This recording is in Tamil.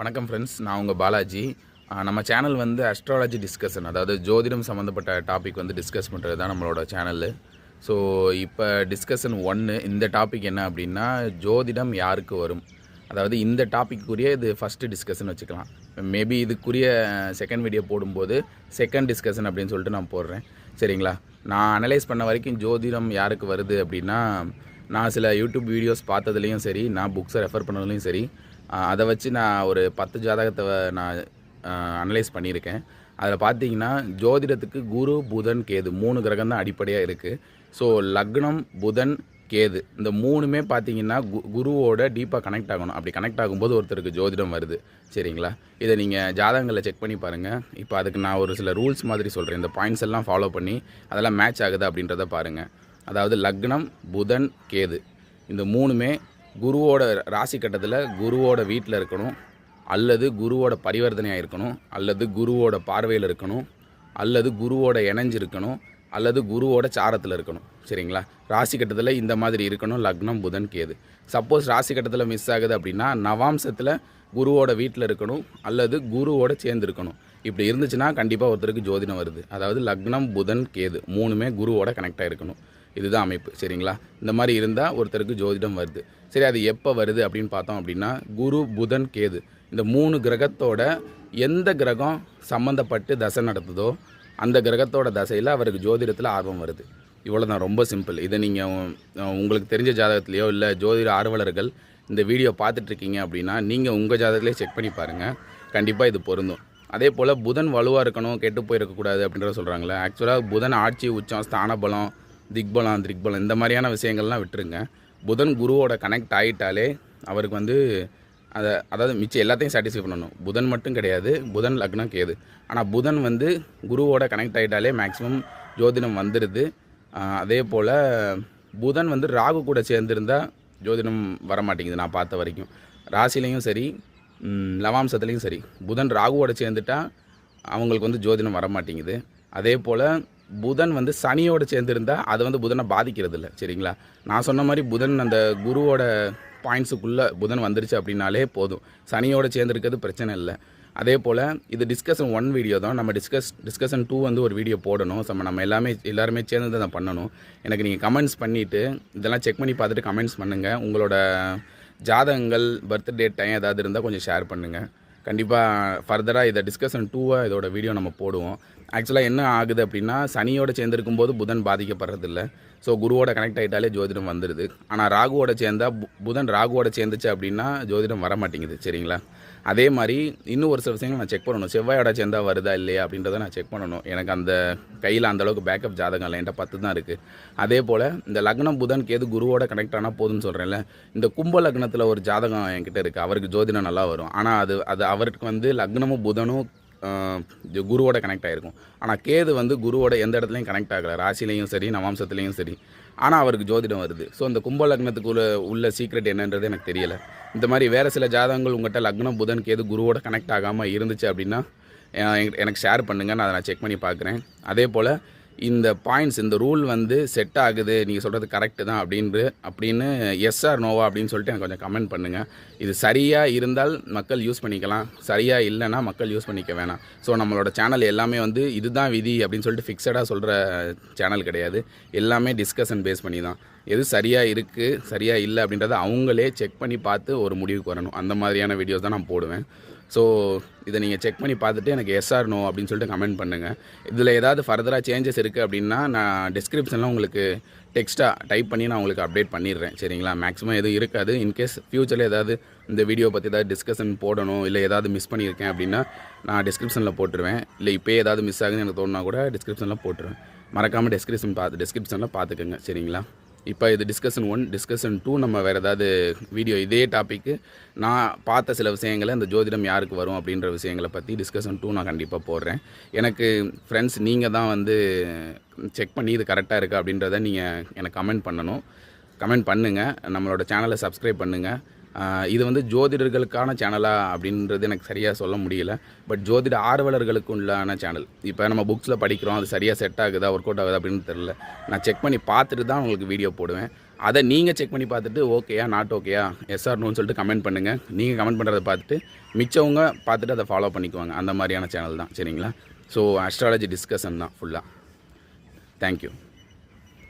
வணக்கம் ஃப்ரெண்ட்ஸ் நான் உங்கள் பாலாஜி. நம்ம சேனல் வந்து அஸ்ட்ராலஜி டிஸ்கஷன் அதாவது ஜோதிடம் சம்மந்தப்பட்ட டாபிக் வந்து டிஸ்கஸ் பண்ணுறது தான் நம்மளோட சேனல் ஸோ இப்போ டிஸ்கஷன் ஒன்று இந்த டாபிக் என்ன அப்படின்னா ஜோதிடம் யாருக்கு வரும்? அதாவது இந்த டாப்பிக்குரிய இது ஃபஸ்ட்டு டிஸ்கஷன் வச்சுக்கலாம். மேபி இதுக்குரிய செகண்ட் வீடியோ போடும்போது செகண்ட் டிஸ்கஷன் அப்படின்னு சொல்லிட்டு நான் போடுறேன். சரிங்களா? நான் அனலைஸ் பண்ண வரைக்கும் ஜோதிடம் யாருக்கு வருது அப்படின்னா நான் சில யூடியூப் வீடியோஸ் பார்த்ததுலேயும் சரி நான் புக்ஸை ரெஃபர் பண்ணதுலேயும் சரி அதை வச்சு நான் ஒரு பத்து ஜாதகத்தை நான் அனலைஸ் பண்ணியிருக்கேன். அதில் பார்த்தீங்கன்னா ஜோதிடத்துக்கு குரு புதன் கேது மூணு கிரகம் தான் அடிப்படையாக இருக்குது ஸோ லக்னம் புதன் கேது இந்த மூணுமே பார்த்தீங்கன்னா கு குருவோட டீப்பாக கனெக்ட் ஆகணும். அப்படி கனெக்ட் ஆகும்போது ஒருத்தருக்கு ஜோதிடம் வருது. சரிங்களா? இதை நீங்கள் ஜாதகங்களை செக் பண்ணி பாருங்கள் இப்போ அதுக்கு நான் ஒரு சில ரூல்ஸ் மாதிரி சொல்கிறேன் இந்த பாயிண்ட்ஸ் எல்லாம் ஃபாலோ பண்ணி அதெல்லாம் மேட்ச் ஆகுது அப்படின்றத பாருங்கள் அதாவது லக்னம் புதன் கேது. இந்த மூணுமே குருவோட ராசி கட்டத்தில் குருவோட வீட்டில் இருக்கணும். அல்லது குருவோட பரிவர்த்தனையாக இருக்கணும். அல்லது குருவோட பார்வையில் இருக்கணும். அல்லது குருவோட இணைஞ்சு இருக்கணும். அல்லது குருவோட சாரத்தில் இருக்கணும். சரிங்களா? ராசி கட்டத்தில் இந்த மாதிரி இருக்கணும். லக்னம் புதன் கேது. சப்போஸ் ராசி கட்டத்தில் மிஸ் ஆகுது அப்படின்னா நவாம்சத்தில் குருவோட வீட்டில் இருக்கணும். அல்லது குருவோட சேர்ந்து இருக்கணும். இப்படி இருந்துச்சுன்னா கண்டிப்பாக ஒருத்தருக்கு ஜோதிடம் வருது. அதாவது லக்னம் புதன் கேது மூணுமே குருவோட கனெக்ட் ஆகிருக்கணும் இதுதான் அமைப்பு சரிங்களா? இந்த மாதிரி இருந்தால் ஒருத்தருக்கு ஜோதிடம் வருது. சரி அது எப்போ வருது அப்படின்னு பார்த்தோம் அப்படின்னா குரு புதன் கேது. இந்த மூணு கிரகத்தோட எந்த கிரகம் சம்மந்தப்பட்டு தசை நடத்துதோ அந்த கிரகத்தோட தசையில் அவருக்கு ஜோதிடத்தில் ஆர்வம் வருது. இவ்வளோ தான் ரொம்ப சிம்பிள். இதை நீங்கள் உங்களுக்கு தெரிஞ்ச ஜாதகத்துலேயோ இல்லை ஜோதிட ஆர்வலர்கள் இந்த வீடியோ பார்த்துட்ருக்கீங்க அப்படின்னா நீங்கள் உங்கள் ஜாதகத்திலே செக் பண்ணி பாருங்கள் கண்டிப்பாக இது பொருந்தும். அதே போல் புதன் வலுவாக இருக்கணும் கெட்டு போயிருக்கக்கூடாது அப்படின்றத சொல்கிறாங்களே ஆக்சுவலாக புதன் ஆட்சி உச்சம் ஸ்தான பலம் திக்பலம் திக்பலம் இந்த மாதிரியான விஷயங்கள்லாம் விட்டுருங்க. புதன் குருவோட கனெக்ட் ஆகிட்டாலே அவருக்கு வந்து அதை அதாவது மிச்சம் எல்லாத்தையும் சாட்டிஸ்ஃபை பண்ணணும். புதன் மட்டும் கிடையாது புதன் லக்னம் கேது. ஆனால் புதன் வந்து குருவோட கனெக்ட் ஆகிட்டாலே மேக்ஸிமம் ஜோதிடம் வந்துடுது அதே போல் புதன் வந்து ராகு கூட சேர்ந்துருந்தால் ஜோதிடம் வர மாட்டேங்குது நான் பார்த்த வரைக்கும். ராசிலையும் சரி லவாம்சத்துலேயும் சரி. புதன் ராகுவோட சேர்ந்துட்டா அவங்களுக்கு வந்து ஜோதிடம் வர மாட்டேங்குது அதே போல் புதன் வந்து சனியோட சேர்ந்துருந்தால் அது வந்து புதனை பாதிக்கிறது இல்லை சரிங்களா? நான் சொன்ன மாதிரி புதன் அந்த குருவோட பாயிண்ட்ஸுக்குள்ளே புதன் வந்துருச்சு அப்படின்னாலே போதும். சனியோட சேர்ந்துருக்கிறது பிரச்சனை இல்லை. அதே போல் இது டிஸ்கஷன் ஒன் வீடியோ தான். நம்ம டிஸ்கஸ் டிஸ்கஷன் டூ வந்து ஒரு வீடியோ போடணும். நம்ம நம்ம எல்லாமே எல்லாருமே சேர்ந்து தான் பண்ணணும். எனக்கு நீங்கள் கமெண்ட்ஸ் பண்ணிவிட்டு இதெல்லாம் செக் பண்ணி பார்த்துட்டு கமெண்ட்ஸ் பண்ணுங்கள் உங்களோட ஜாதகங்கள் பர்த்டே டைம் ஏதாவது இருந்தால் கொஞ்சம் ஷேர் பண்ணுங்கள் கண்டிப்பாக ஃபர்தராக இதை டிஸ்கஷன் டூவாக இதோட வீடியோ நம்ம போடுவோம். ஆக்சுவலாக என்ன ஆகுது அப்படின்னா சனியோட சேர்ந்துருக்கும் போது புதன் பாதிக்கப்படுறதில்ல. ஸோ குருவோட கனெக்ட் ஆகிட்டாலே ஜோதிடம் வந்துடுது ஆனால் ராகுவோட சேர்ந்தா புதன் ராகுவோட சேர்ந்துச்சு அப்படின்னா ஜோதிடம் வர மாட்டேங்குது. சரிங்களா? அதே மாதிரி இன்னும் ஒரு சில விஷயங்கள் நான் செக் பண்ணணும். செவ்வாயோட சேர்ந்தா வருதா இல்லையா அப்படின்றத நான் செக் பண்ணணும். எனக்கு அந்த கையில் அந்தளவுக்கு பேக்கப் ஜாதகம் இல்லை என்கிட்ட பத்து தான் இருக்குது அதே போல் இந்த லக்னம் புதன் கேது குருவோட கனெக்ட் ஆனால் போதும்னு சொல்கிறேன்ல இந்த கும்ப லக்னத்தில் ஒரு ஜாதகம் என்கிட்ட இருக்குது அவருக்கு ஜோதிடம் நல்லா வரும். ஆனால் அது அது அவருக்கு வந்து லக்னமும் புதனும் இது குருவோட கனெக்ட் ஆகிருக்கும் ஆனால் கேது வந்து குருவோட எந்த இடத்துலையும் கனெக்ட் ஆகலை. ராசிலையும் சரி நவாம்சத்துலேயும் சரி. ஆனால் அவருக்கு ஜோதிடம் வருது. ஸோ இந்த கும்ப லக்னத்துக்கு உள்ள உள்ள சீக்ரெட் என்னன்றது எனக்கு தெரியலை. இந்த மாதிரி வேறு சில ஜாதகங்கள் உங்கள்கிட்ட லக்னம் புதன் கேது குருவோட கனெக்ட் ஆகாமல் இருந்துச்சு அப்படின்னா எனக்கு- எனக்கு ஷேர் பண்ணுங்கள் நான் அதை நான் செக் பண்ணி பார்க்குறேன். அதே போல் இந்த பாயிண்ட்ஸ் இந்த ரூல் வந்து செட் ஆகுது நீங்கள் சொல்கிறது கரெக்டு தான் அப்படின்று அப்படின்னு எஸ் ஆர் நோவா அப்படின்னு சொல்லிட்டு எனக்கு கொஞ்சம் கமெண்ட் பண்ணுங்கள் இது சரியாக இருந்தால் மக்கள் யூஸ் பண்ணிக்கலாம். சரியாக இல்லைன்னா மக்கள் யூஸ் பண்ணிக்க வேணாம். ஸோ நம்மளோட சேனல் எல்லாமே வந்து இதுதான் விதி அப்படின்னு சொல்லிட்டு ஃபிக்ஸடாக சொல்கிற சேனல் கிடையாது. எல்லாமே டிஸ்கஷன் பேஸ் பண்ணி தான் எது சரியாக இருக்குது சரியாக இல்லை அப்படின்றத அவங்களே செக் பண்ணி பார்த்து ஒரு முடிவுக்கு வரணும். அந்த மாதிரியான வீடியோஸ் தான் நான் போடுவேன். ஸோ இதை நீங்கள் செக் பண்ணி பார்த்துட்டு எனக்கு எஸ்ஆர் நோ அப்படின்னு சொல்லிட்டு கமெண்ட் பண்ணுங்கள் இதில் ஏதாவது ஃபர்தராக சேஞ்சஸ் இருக்குது அப்படின்னா நான் டிஸ்கிரிப்ஷனில் உங்களுக்கு டெக்ஸ்ட்டாக டைப் பண்ணி நான் உங்களுக்கு அப்டேட் பண்ணிடுறேன். சரிங்களா? மேக்ஸிமம் எதுவும் இருக்காது. இன்கேஸ் ஃப்யூச்சரில் ஏதாவது இந்த வீடியோ பற்றி ஏதாவது டிஸ்கஷன் போடணும் இல்லை ஏதாவது மிஸ் பண்ணியிருக்கேன் அப்படின்னா நான் டிஸ்கிரிப்ஷனில் போட்டுருவேன். இல்லை இப்போ ஏதாவது மிஸ் ஆகுதுன்னு எனக்கு தோணுனா கூட டிஸ்கிரிப்ஷனில் போட்டுருவேன். மறக்காமல் டிஸ்கிரிப்ஷன் பார்த்து டிஸ்கிரிப்ஷனில் பார்த்துக்கோங்க. சரிங்களா? இப்போ இது டிஸ்கஷன் ஒன் டிஸ்கஷன் டூ நம்ம வேறு ஏதாவது வீடியோ இதே டாப்பிக்கு நான் பார்த்த சில விஷயங்களை இந்த ஜோதிடம் யாருக்கு வரும் அப்படின்ற விஷயங்களை பற்றி டிஸ்கஷன் டூ நான் கண்டிப்பாக போடுறேன். எனக்கு ஃப்ரெண்ட்ஸ் நீங்கள் தான் வந்து செக் பண்ணி இது கரெக்டாக இருக்குது அப்படின்றத நீங்கள் எனக்கு கமெண்ட் பண்ணணும். கமெண்ட் பண்ணுங்கள் நம்மளோட சேனலை சப்ஸ்கிரைப் பண்ணுங்கள் இது வந்து ஜோதிடர்களுக்கான சேனலா அப்படின்றது எனக்கு சரியாக சொல்ல முடியல. பட் ஜோதிட ஆர்வலர்களுக்கு உண்டான சேனல் இப்போ நம்ம புக்ஸில் படிக்கிறோம் அது சரியாக செட் ஆகுதா ஒர்க் அவுட் ஆகுதா அப்படின்னு தெரில நான் செக் பண்ணி பார்த்துட்டு தான் உங்களுக்கு வீடியோ போடுவேன். அதை நீங்கள் செக் பண்ணி பார்த்துட்டு ஓகேயா நாட் ஓகேயா எஸ்ஆர்னு சொல்லிட்டு கமெண்ட் பண்ணுங்கள் நீங்கள் கமெண்ட் பண்ணுறதை பார்த்துட்டு மிச்சவங்க பார்த்துட்டு அதை ஃபாலோ பண்ணிக்குவாங்க. அந்த மாதிரியான சேனல் தான். சரிங்களா? ஸோ அஸ்ட்ராலஜி டிஸ்கஷன் தான் ஃபுல்லாக தேங்க்யூ